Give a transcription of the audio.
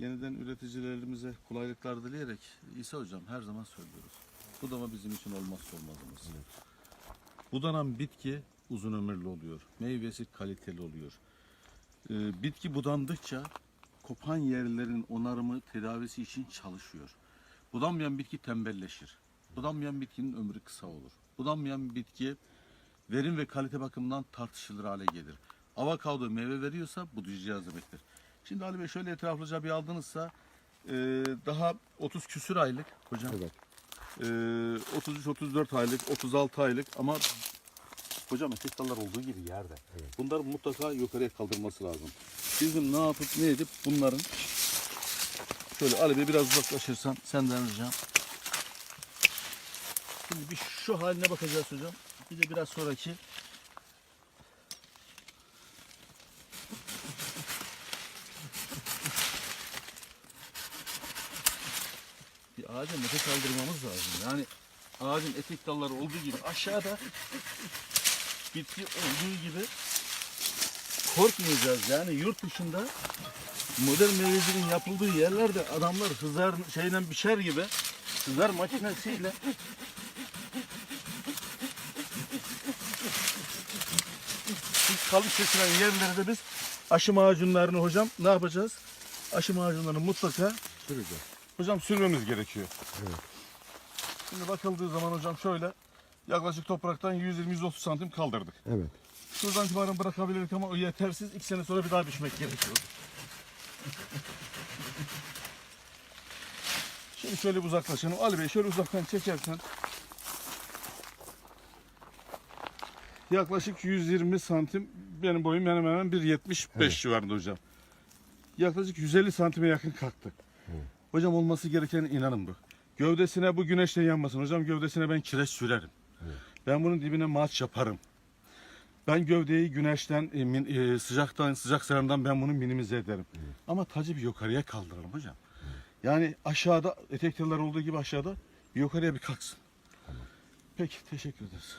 Yeniden üreticilerimize kolaylıklar dileyerek İsa Hocam her zaman söylüyoruz. Budama bizim için olmazsa olmazımız. Budanan bitki uzun ömürlü oluyor. Meyvesi kaliteli oluyor. Ee, bitki budandıkça kopan yerlerin onarımı tedavisi için çalışıyor. Budanmayan bitki tembelleşir. Budanmayan bitkinin ömrü kısa olur. Budanmayan bitki verim ve kalite bakımından tartışılır hale gelir. Avokado meyve veriyorsa budayacağız demektir. Şimdi Ali Bey şöyle etraflıca bir aldınızsa e, daha 30 küsür aylık hocam. Evet. E, 33-34 aylık, 36 aylık ama hocam etek dallar olduğu gibi yerde. Bunları mutlaka yukarıya kaldırması lazım. Bizim ne yapıp ne edip bunların şöyle Ali Bey biraz uzaklaşırsan senden ricam. Şimdi bir şu haline bakacağız hocam. Bir de biraz sonraki ağaca nefes aldırmamız lazım. Yani ağacın etek dalları olduğu gibi aşağıda bitki olduğu gibi korkmayacağız. Yani yurt dışında modern meyveciliğin yapıldığı yerlerde adamlar hızar şeyle biçer gibi hızar makinesiyle biz kalıp kesilen yerlerde biz aşı macunlarını hocam ne yapacağız? Aşı macunlarını mutlaka Süreceğiz. Hocam sürmemiz gerekiyor. Evet. Şimdi bakıldığı zaman hocam şöyle yaklaşık topraktan 120-130 santim kaldırdık. Evet. Şuradan itibaren bırakabilirdik ama o yetersiz. İki sene sonra bir daha biçmek gerekiyor. Şimdi şöyle uzaklaşalım. Ali Bey şöyle uzaktan çekersen. Yaklaşık 120 santim benim boyum hemen hemen 1.75 Evet. civarında hocam. Yaklaşık 150 santime yakın kalktı. Hocam olması gereken inanın bu. Gövdesine bu güneşle yanmasın. Hocam gövdesine ben kireç sürerim. Ben bunun dibine maç yaparım. Ben gövdeyi güneşten, e, min- e, sıcaktan, sıcak seramdan ben bunu minimize ederim. Ama tacı bir yukarıya kaldıralım hocam. Yani aşağıda etek telleri olduğu gibi aşağıda bir yukarıya bir kalksın. Peki teşekkür ederiz.